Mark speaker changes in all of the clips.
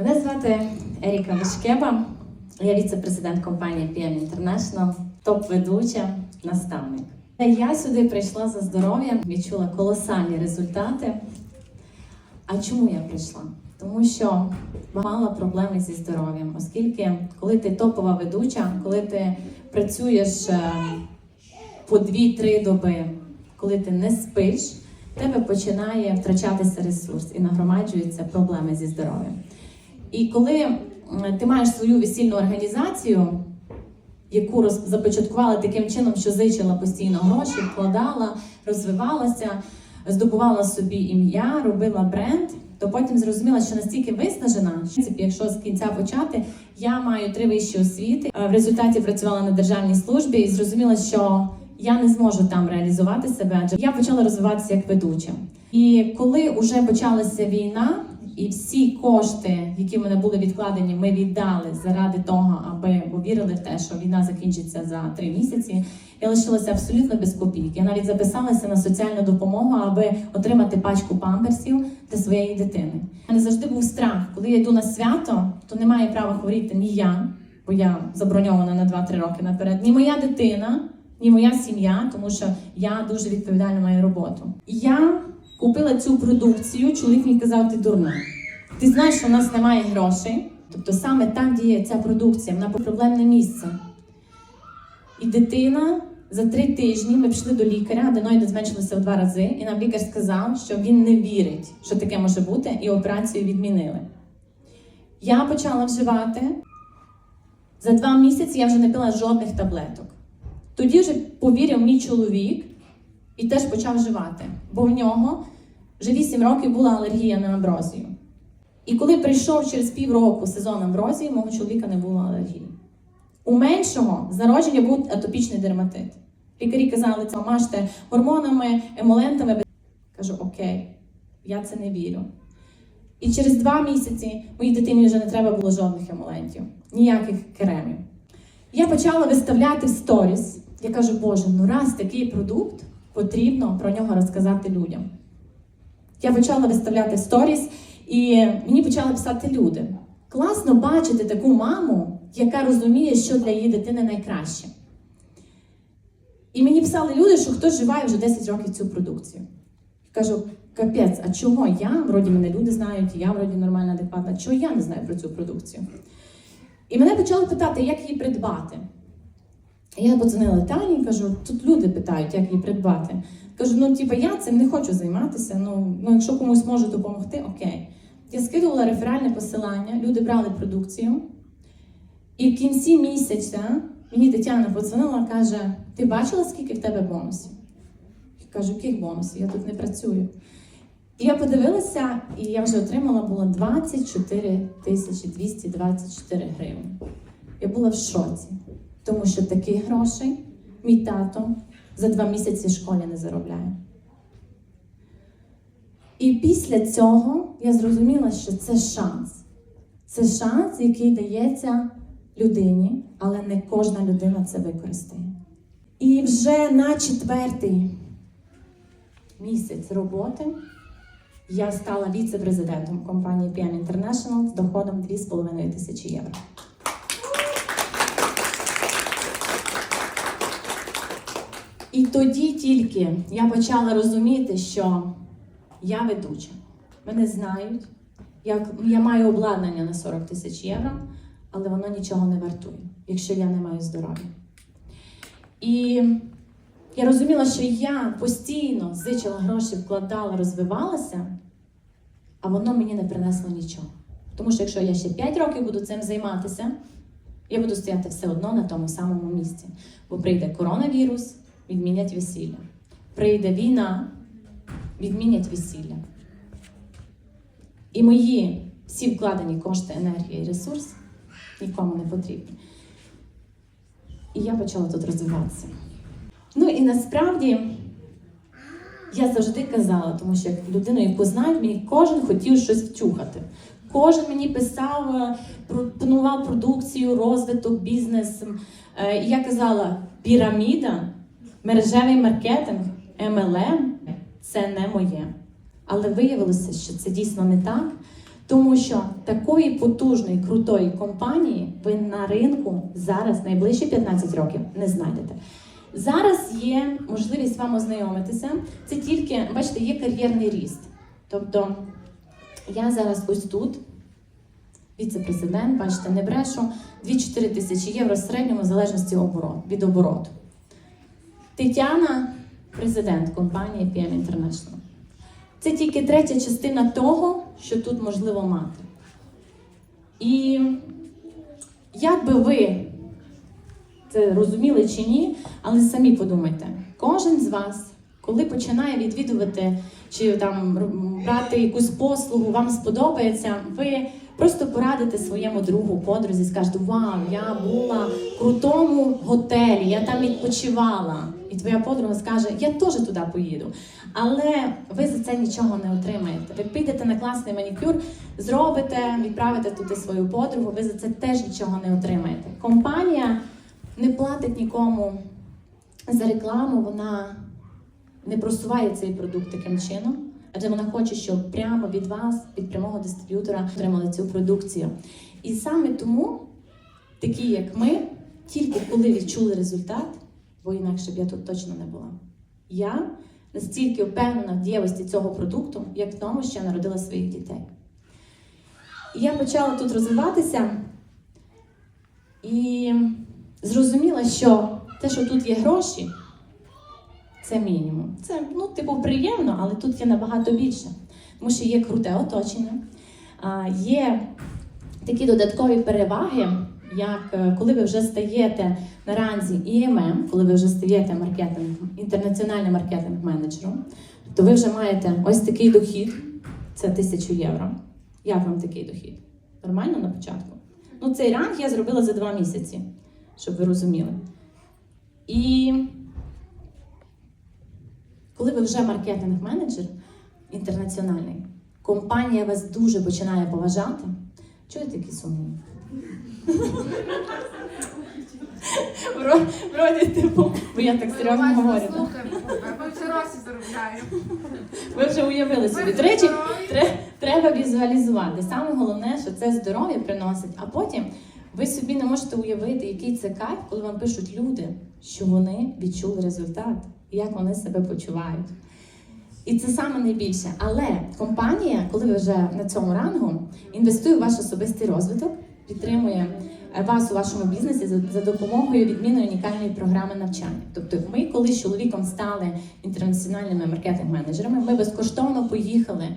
Speaker 1: Мене звати Еріка Вишкеба. Я віце-президент компанії PM International, топ-ведуча, наставник. Я сюди прийшла за здоров'ям, відчула колосальні результати. А чому я прийшла? Тому що мала проблеми зі здоров'ям, оскільки коли ти топова ведуча, коли ти працюєш е, по 2-3 доби, коли ти не спиш, в тебе починає втрачатися ресурс і нагромаджуються проблеми зі здоров'ям. І коли ти маєш свою весільну організацію, яку роз- започаткувала таким чином, що зичила постійно гроші, вкладала, розвивалася, здобувала собі ім'я, робила бренд, то потім зрозуміла, що настільки виснажена, що, в принципі, якщо з кінця почати, я маю три вищі освіти. Е, В результаті працювала на державній службі і зрозуміла, що я не зможу там реалізувати себе, адже я почала розвиватися як ведуча. І коли вже почалася війна, і всі кошти, які в мене були відкладені, ми віддали заради того, аби бо вірили в те, що війна закінчиться за три місяці. Я лишилася абсолютно без копійки. Я навіть записалася на соціальну допомогу, аби отримати пачку памперсів для своєї дитини. У мене завжди був страх, коли я йду на свято, то не має права хворіти ні я, бо я заброньована на 2-3 роки наперед, ні моя дитина, ні моя сім'я, тому що я дуже відповідально маю роботу. Я купила цю продукцію, чоловік мені казав, ти дурна. Ти знаєш, що в нас немає грошей. Тобто саме так діє ця продукція, вона проблемне місце. І дитина за три тижні ми пішли до лікаря, аденоїди зменшилися в два рази, і нам лікар сказав, що він не вірить, що таке може бути, і операцію відмінили. Я почала вживати. За два місяці я вже не пила жодних таблеток. Тоді вже повірив мій чоловік і теж почав вживати, бо в нього вже 8 років була алергія на амброзію. І коли прийшов через півроку сезон амброзії, мого чоловіка не було алергії. У меншого з народження був атопічний дерматит. Лікарі казали, це мажте гормонами, емолентами. Кажу, окей, я це не вірю. І через два місяці моїй дитині вже не треба було жодних емолентів, ніяких кремів. Я почала виставляти в сторіс. Я кажу, Боже, ну раз такий продукт, потрібно про нього розказати людям. Я почала виставляти сторіс, і мені почали писати люди. Класно бачити таку маму, яка розуміє, що для її дитини найкраще. І мені писали люди, що хтось вживає вже 10 років цю продукцію. Кажу, капець, а чого я? Вроді мене люди знають, я вроді нормальна, адекватна. Чого я не знаю про цю продукцію? І мене почали питати, як її придбати. Я подзвонила Тані, кажу, тут люди питають, як її придбати. Кажу, ну типу, я цим не хочу займатися. Ну, ну якщо комусь можу допомогти, окей. Я скидувала реферальне посилання, люди брали продукцію. І в кінці місяця мені Тетяна подзвонила, каже: Ти бачила, скільки в тебе бонусів? Я кажу, яких бонусів? Я тут не працюю. І я подивилася, і я вже отримала було 24 тисячі 224 гривень. Я була в шоці, тому що таких грошей мій тато за два місяці в школі не заробляє. І після цього я зрозуміла, що це шанс. Це шанс, який дається людині, але не кожна людина це використає. І вже на четвертий місяць роботи я стала віце-президентом компанії PM International з доходом 2,5 тисячі євро. І тоді тільки я почала розуміти, що я ведуча. Мене знають, як я маю обладнання на 40 тисяч євро, але воно нічого не вартує, якщо я не маю здоров'я. І я розуміла, що я постійно зичила гроші, вкладала, розвивалася, а воно мені не принесло нічого. Тому що якщо я ще 5 років буду цим займатися, я буду стояти все одно на тому самому місці. Бо прийде коронавірус, відмінять весілля. Прийде війна, відмінять весілля. І мої всі вкладені кошти, енергія і ресурс нікому не потрібні. І я почала тут розвиватися. Ну і насправді я завжди казала, тому що як людину, яку знають, мені кожен хотів щось втюхати. Кожен мені писав, е, пропонував продукцію, розвиток, бізнес. Е, І я казала: піраміда, мережевий маркетинг, MLM – це не моє. Але виявилося, що це дійсно не так, Тому що такої потужної, крутої компанії ви на ринку зараз найближчі 15 років не знайдете. Зараз є можливість вам ознайомитися. Це тільки, бачите, є кар'єрний ріст. Тобто я зараз ось тут, віце-президент, бачите, не брешу, 2-4 тисячі євро в середньому в залежності від обороту. Тетяна, президент компанії PM International. Це тільки третя частина того, що тут можливо мати. І як би ви це розуміли чи ні, але самі подумайте, кожен з вас, коли починає відвідувати чи там брати якусь послугу, вам сподобається, ви просто порадите своєму другу, подрузі, скажете, вау, я була в крутому готелі, я там відпочивала. І твоя подруга скаже, я теж туди поїду. Але ви за це нічого не отримаєте. Ви підете на класний манікюр, зробите, відправите туди свою подругу, ви за це теж нічого не отримаєте. Компанія не платить нікому за рекламу, вона не просуває цей продукт таким чином, адже вона хоче, щоб прямо від вас, від прямого дистриб'ютора, отримали цю продукцію. І саме тому, такі як ми, тільки коли відчули результат, бо інакше б я тут точно не була. Я настільки впевнена в дієвості цього продукту, як в тому, що я народила своїх дітей. І я почала тут розвиватися і зрозуміла, що те, що тут є гроші, це мінімум. Це, ну, типу, приємно, але тут є набагато більше. Тому що є круте оточення, є такі додаткові переваги, як е, коли ви вже стаєте на ранзі ІММ, коли ви вже стаєте маркетинг, інтернаціональним маркетинг-менеджером, то ви вже маєте ось такий дохід, це 1000 євро. Як вам такий дохід? Нормально на початку? Ну, цей ранг я зробила за два місяці, щоб ви розуміли. І коли ви вже маркетинг-менеджер інтернаціональний, компанія вас дуже починає поважати. Чого я такі сумні? Вроді, типу, бо я так серйозно говорю.
Speaker 2: ми росі заробляємо.
Speaker 1: Ви вже уявили собі. До речі, треба візуалізувати. Саме головне, що це здоров'я приносить, а потім ви собі не можете уявити, який це кайф, коли вам пишуть люди, що вони відчули результат, як вони себе почувають. І це саме найбільше. Але компанія, коли ви вже на цьому рангу, інвестує в ваш особистий розвиток, підтримує е, вас у вашому бізнесі за, допомогою відмінної унікальної програми навчання. Тобто, ми, коли з чоловіком стали інтернаціональними маркетинг-менеджерами, ми безкоштовно поїхали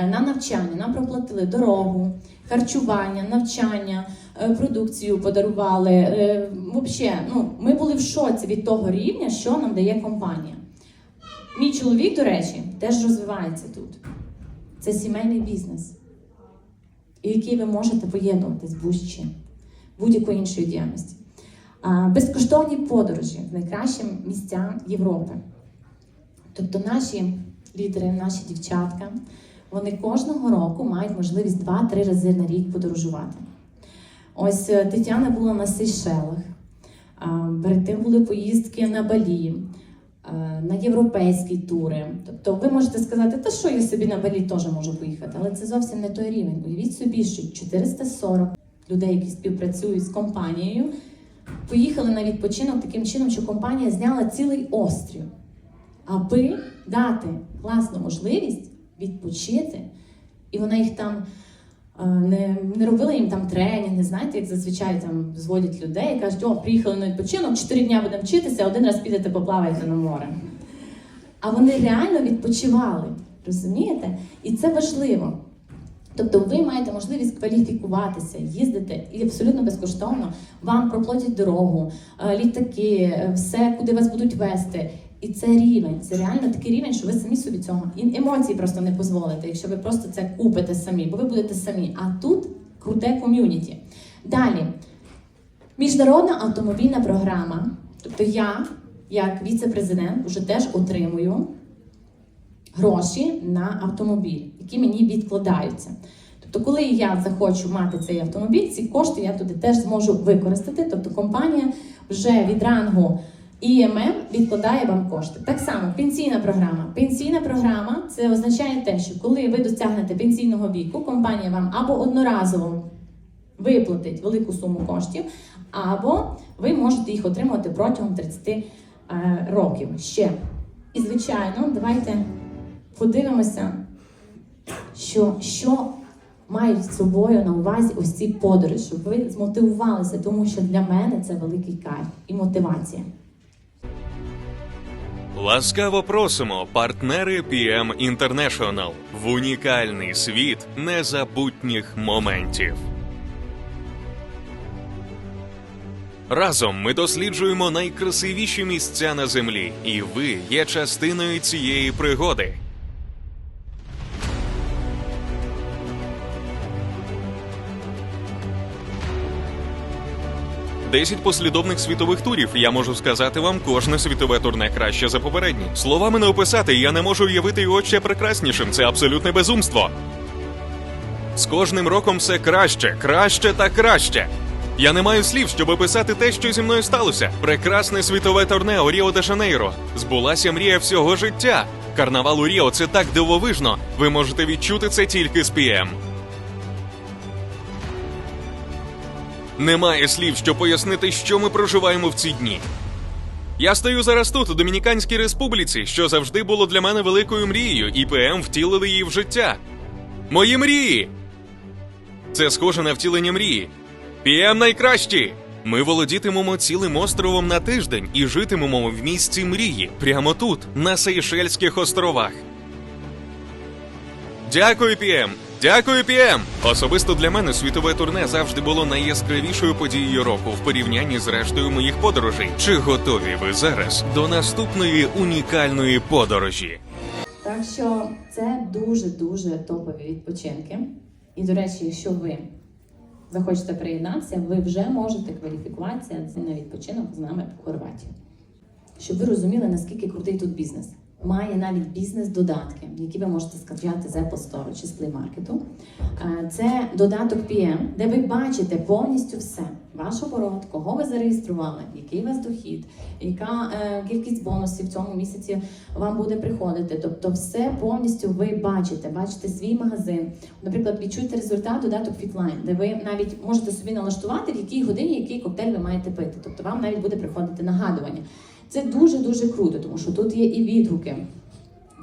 Speaker 1: е, на навчання, нам проплатили дорогу, харчування, навчання, продукцію подарували. Е, Взагалі, ну, ми були в шоці від того рівня, що нам дає компанія. Мій чоловік, до речі, теж розвивається тут. Це сімейний бізнес, який ви можете поєднувати з будь-чим, будь-якою іншою діяльністю. Безкоштовні подорожі в найкращі місця Європи. Тобто наші лідери, наші дівчатка, вони кожного року мають можливість 2-3 рази на рік подорожувати. Ось е, Тетяна була на Сейшелах, перед тим були поїздки на Балі, е, на європейські тури. Тобто ви можете сказати, та що я собі на Балі теж можу поїхати, але це зовсім не той рівень. Уявіть собі, що 440 людей, які співпрацюють з компанією, поїхали на відпочинок таким чином, що компанія зняла цілий острів, аби дати класну можливість відпочити, і вона їх там. Не, не робила їм там тренінги, знаєте, як зазвичай там зводять людей і кажуть, о, приїхали на відпочинок, 4 дня будемо вчитися, один раз підете поплаваєте на море. А вони реально відпочивали, розумієте? І це важливо. Тобто ви маєте можливість кваліфікуватися, їздити і абсолютно безкоштовно вам проплатять дорогу, е, літаки, е, все, куди вас будуть вести. І це рівень, це реально такий рівень, що ви самі собі цього і емоції просто не дозволите, якщо ви просто це купите самі, бо ви будете самі. А тут круте ком'юніті. Далі, міжнародна автомобільна програма. Тобто я, як віце-президент, вже теж отримую гроші на автомобіль, які мені відкладаються. Тобто, коли я захочу мати цей автомобіль, ці кошти я туди теж зможу використати. Тобто компанія вже від рангу ІММ відкладає вам кошти. Так само пенсійна програма. Пенсійна програма це означає те, що коли ви досягнете пенсійного віку, компанія вам або одноразово виплатить велику суму коштів, або ви можете їх отримати протягом 30 е, років ще. І звичайно, давайте подивимося, що, що мають з собою на увазі ось ці подорожі, щоб ви змотивувалися, тому що для мене це великий кайф і мотивація.
Speaker 3: Ласкаво просимо, партнери PM International в унікальний світ незабутніх моментів. Разом ми досліджуємо найкрасивіші місця на землі, і ви є частиною цієї пригоди. Десять послідовних світових турів. Я можу сказати вам, кожне світове турне краще за попередні. Словами не описати, я не можу уявити його ще прекраснішим. Це абсолютне безумство. З кожним роком все краще, краще та краще. Я не маю слів, щоб описати те, що зі мною сталося. Прекрасне світове турне у Ріо де Жанейро. Збулася мрія всього життя. Карнавал у Ріо це так дивовижно. Ви можете відчути це тільки з PM. Немає слів, щоб пояснити, що ми проживаємо в ці дні. Я стою зараз тут, у Домініканській республіці, що завжди було для мене великою мрією, і ПМ втілили її в життя. Мої мрії! Це схоже на втілення мрії. ПМ найкращі! Ми володітимемо цілим островом на тиждень і житимемо в місці мрії, прямо тут, на Сейшельських островах. Дякую, ПМ! Дякую, ПМ! Особисто для мене світове турне завжди було найяскравішою подією року в порівнянні з рештою моїх подорожей. Чи готові ви зараз до наступної унікальної подорожі?
Speaker 1: Так що це дуже дуже топові відпочинки. І до речі, якщо ви захочете приєднатися, ви вже можете кваліфікуватися на відпочинок з нами в Хорватії. Щоб ви розуміли, наскільки крутий тут бізнес. Має навіть бізнес-додатки, які ви можете скачати з Apple Store чи з Play Market. Е, Це додаток PM, де ви бачите повністю все: ваш оборот, кого ви зареєстрували, який у вас дохід, яка е, кількість бонусів в цьому місяці вам буде приходити. Тобто, все повністю ви бачите, бачите свій магазин. Наприклад, відчуйте результат додаток Fitline, де ви навіть можете собі налаштувати, в якій годині який коктейль ви маєте пити. Тобто вам навіть буде приходити нагадування. Це дуже дуже круто, тому що тут є і відгуки.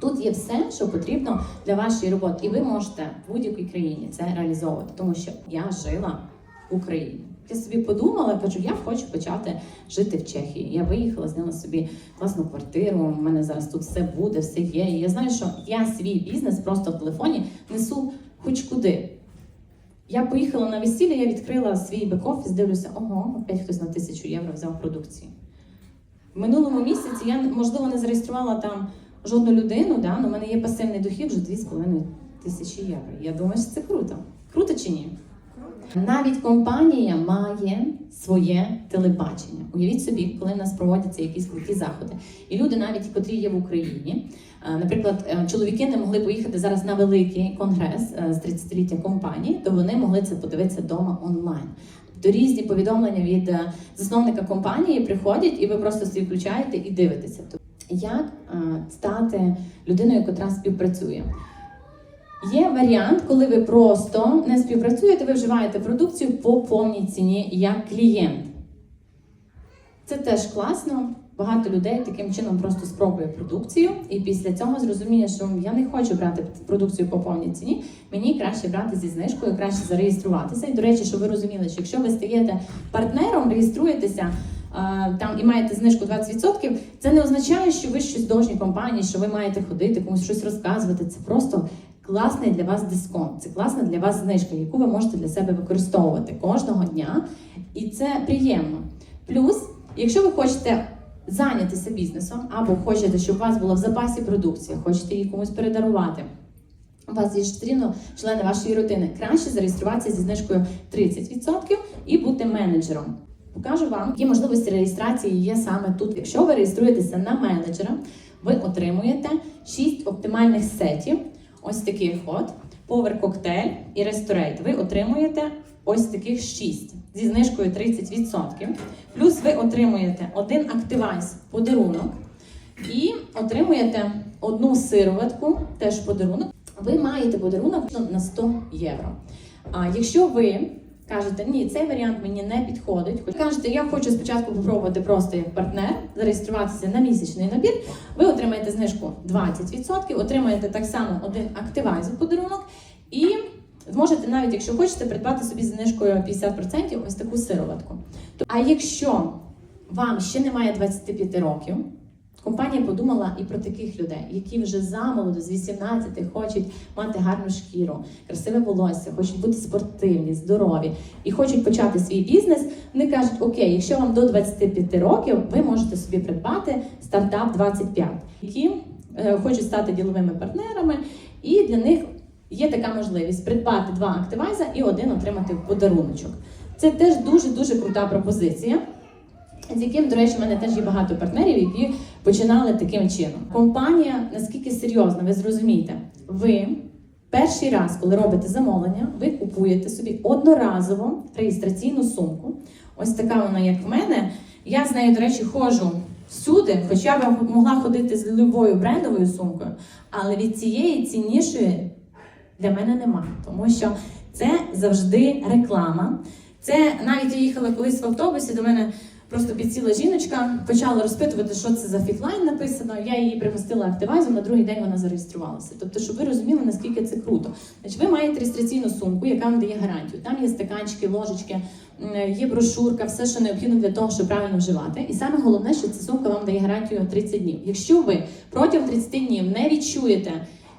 Speaker 1: Тут є все, що потрібно для вашої роботи, і ви можете в будь-якій країні це реалізовувати, тому що я жила в Україні. Я собі подумала, кажу, я хочу почати жити в Чехії. Я виїхала, зняла собі класну квартиру. У мене зараз тут все буде, все є. І я знаю, що я свій бізнес просто в телефоні несу хоч куди. Я поїхала на весілля, я відкрила свій бек-офіс, дивлюся, ого, опять хтось на тисячу євро взяв продукції. В минулому місяці я можливо не зареєструвала там жодну людину, да, але в мене є пасивний дохід вже 2,5 тисячі євро. Я думаю, що це круто. Круто чи ні? Навіть компанія має своє телебачення. Уявіть собі, коли в нас проводяться якісь круті заходи. І люди, навіть котрі є в Україні, е, наприклад, е, чоловіки не могли поїхати зараз на великий конгрес е, з 30-ліття компанії, то вони могли це подивитися вдома онлайн. Тобто різні повідомлення від е, засновника компанії приходять, і ви просто собі включаєте і дивитеся. Тобто, Як е, стати людиною, яка співпрацює? Є варіант, коли ви просто не співпрацюєте, ви вживаєте продукцію по повній ціні як клієнт. Це теж класно. Багато людей таким чином просто спробує продукцію, і після цього зрозуміє, що я не хочу брати продукцію по повній ціні. Мені краще брати зі знижкою, краще зареєструватися. І до речі, щоб ви розуміли, що якщо ви стаєте партнером, реєструєтеся. Там і маєте знижку 20%, це не означає, що ви щось должні компанії, що ви маєте ходити, комусь щось розказувати. Це просто класний для вас дисконт. Це класна для вас знижка, яку ви можете для себе використовувати кожного дня, і це приємно. Плюс, якщо ви хочете зайнятися бізнесом або хочете, щоб у вас була в запасі продукція, хочете її комусь передарувати. У вас є все рівно члени вашої родини. Краще зареєструватися зі знижкою 30% і бути менеджером. Покажу вам, які можливості реєстрації є саме тут. Якщо ви реєструєтеся на менеджера, ви отримуєте 6 оптимальних сетів, ось таких от, повер Cocktail і ресторейт. Ви отримуєте ось таких 6 зі знижкою 30%. Плюс ви отримуєте один активайс подарунок і отримуєте одну сироватку, теж подарунок. Ви маєте подарунок на 100 євро. А якщо ви кажете, ні, цей варіант мені не підходить, хоч кажете, я хочу спочатку попробувати просто як партнер, зареєструватися на місячний набір, ви отримаєте знижку 20%, отримаєте так само один активайз в подарунок і зможете навіть, якщо хочете, придбати собі знижкою 50% ось таку сироватку. А якщо вам ще немає 25 років, компанія подумала і про таких людей, які вже замолоду з 18 хочуть мати гарну шкіру, красиве волосся, хочуть бути спортивні, здорові і хочуть почати свій бізнес. Вони кажуть: Окей, якщо вам до 25 років, ви можете собі придбати стартап 25, які е, хочуть стати діловими партнерами, і для них є така можливість придбати два активайза і один отримати в подаруночок. Це теж дуже дуже крута пропозиція. З яким, до речі, в мене теж є багато партнерів, які починали таким чином. Компанія наскільки серйозна, ви зрозумієте, ви перший раз, коли робите замовлення, ви купуєте собі одноразово реєстраційну сумку. Ось така вона, як в мене. Я з нею, до речі, ходжу всюди, хоча б могла ходити з любою брендовою сумкою, але від цієї ціннішої для мене нема, тому що це завжди реклама. Це навіть я їхала колись в автобусі, до мене просто підсіла жіночка, почала розпитувати, що це за фітлайн написано. Я її пригостила активайзом, на другий день вона зареєструвалася. Тобто, щоб ви розуміли, наскільки це круто. Значить, ви маєте реєстраційну сумку, яка вам дає гарантію. Там є стаканчики, ложечки, є брошурка, все, що необхідно для того, щоб правильно вживати. І саме головне, що ця сумка вам дає гарантію 30 днів. Якщо ви протягом 30 днів не відчуєте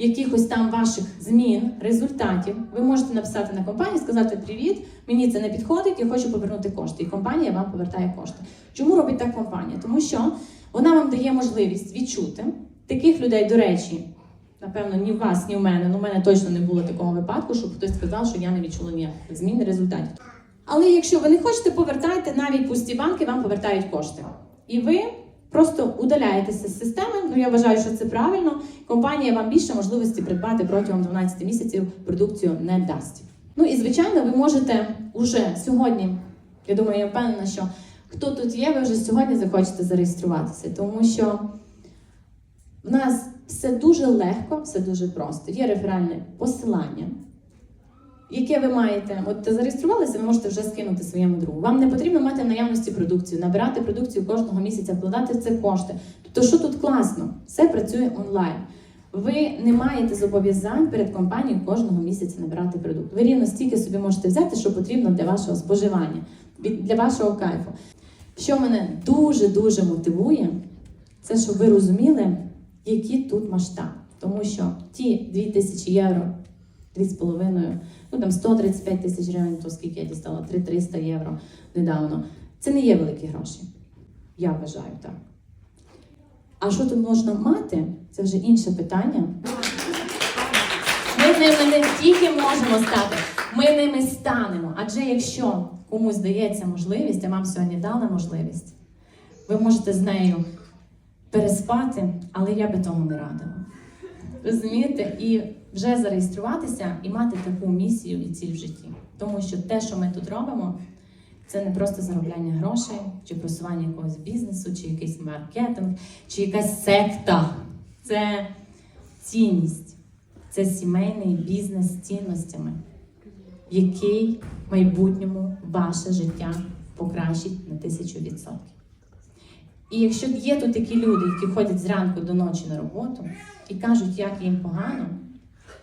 Speaker 1: якихось там ваших змін, результатів, ви можете написати на компанію, сказати Привіт, мені це не підходить, я хочу повернути кошти. І компанія вам повертає кошти. Чому робить так компанія? Тому що вона вам дає можливість відчути таких людей, до речі. Напевно, ні в вас, ні в мене. Ну, в мене точно не було такого випадку, щоб хтось сказав, що я не відчула ніяких змін результатів. Але якщо ви не хочете, повертайте навіть пусті банки, вам повертають кошти. І ви просто удаляєтеся з системи. Ну я вважаю, що це правильно. Компанія вам більше можливості придбати протягом 12 місяців продукцію не дасть. Ну і звичайно, ви можете уже сьогодні. Я думаю, я впевнена, що хто тут є, ви вже сьогодні захочете зареєструватися, тому що в нас все дуже легко, все дуже просто. Є реферальне посилання, яке ви маєте. От зареєструвалися, ви можете вже скинути своєму другу. Вам не потрібно мати наявності продукцію, набирати продукцію кожного місяця, вкладати в це кошти. Тобто, що тут класно? Все працює онлайн. Ви не маєте зобов'язань перед компанією кожного місяця набирати продукт. Ви рівно стільки собі можете взяти, що потрібно для вашого споживання, для вашого кайфу. Що мене дуже дуже мотивує, це щоб ви розуміли, які тут масштаби. Тому що ті 2000 євро, 2,5, ну там 135 тисяч гривень, то скільки я дістала, 300 євро недавно. Це не є великі гроші. Я вважаю так. А що тут можна мати, це вже інше питання. Ми ними не тільки можемо стати, ми ними станемо. Адже якщо комусь дається можливість, а вам сьогодні дали можливість, ви можете з нею переспати, але я би того не радила. Розумієте? І вже зареєструватися і мати таку місію і ціль в житті. Тому що те, що ми тут робимо, це не просто заробляння грошей, чи просування якогось бізнесу, чи якийсь маркетинг, чи якась секта. Це цінність, це сімейний бізнес з цінностями, який в майбутньому ваше життя покращить на тисячу відсотків. І якщо є тут такі люди, які ходять зранку до ночі на роботу і кажуть, як їм погано,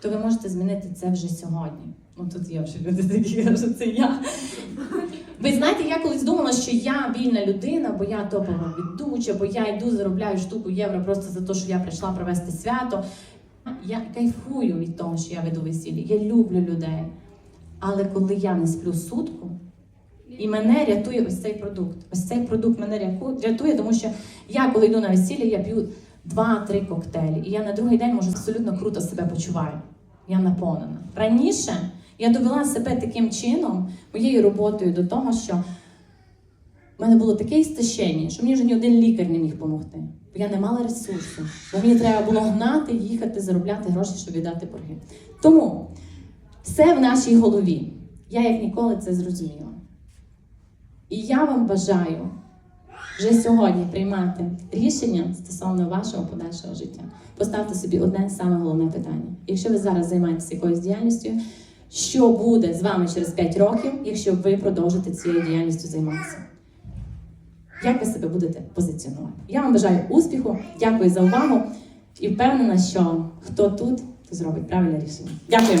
Speaker 1: то ви можете змінити це вже сьогодні. Ну тут є вже люди такі, що це я. Ви знаєте, я колись думала, що я вільна людина, бо я топова ведуча, бо я йду заробляю штуку євро просто за те, що я прийшла провести свято. Я кайфую від того, що я веду весілля. Я люблю людей. Але коли я не сплю сутку, і мене рятує ось цей продукт. Ось цей продукт мене рятує, тому що я, коли йду на весілля, я п'ю два-три коктейлі. І я на другий день можу абсолютно круто себе почуваю. Я наповнена. Раніше я довела себе таким чином, моєю роботою до того, що в мене було таке істощення, що мені вже ні один лікар не міг допомогти. Бо я не мала ресурсу. Бо мені треба було гнати, їхати, заробляти гроші, щоб віддати борги. Тому все в нашій голові. Я як ніколи це зрозуміла. І я вам бажаю вже сьогодні приймати рішення стосовно вашого подальшого життя. Поставте собі одне саме головне питання. Якщо ви зараз займаєтеся якоюсь діяльністю, що буде з вами через 5 років, якщо ви продовжите цією діяльністю займатися? Як ви себе будете позиціонувати? Я вам бажаю успіху, дякую за увагу і впевнена, що хто тут, то зробить правильне рішення. Дякую.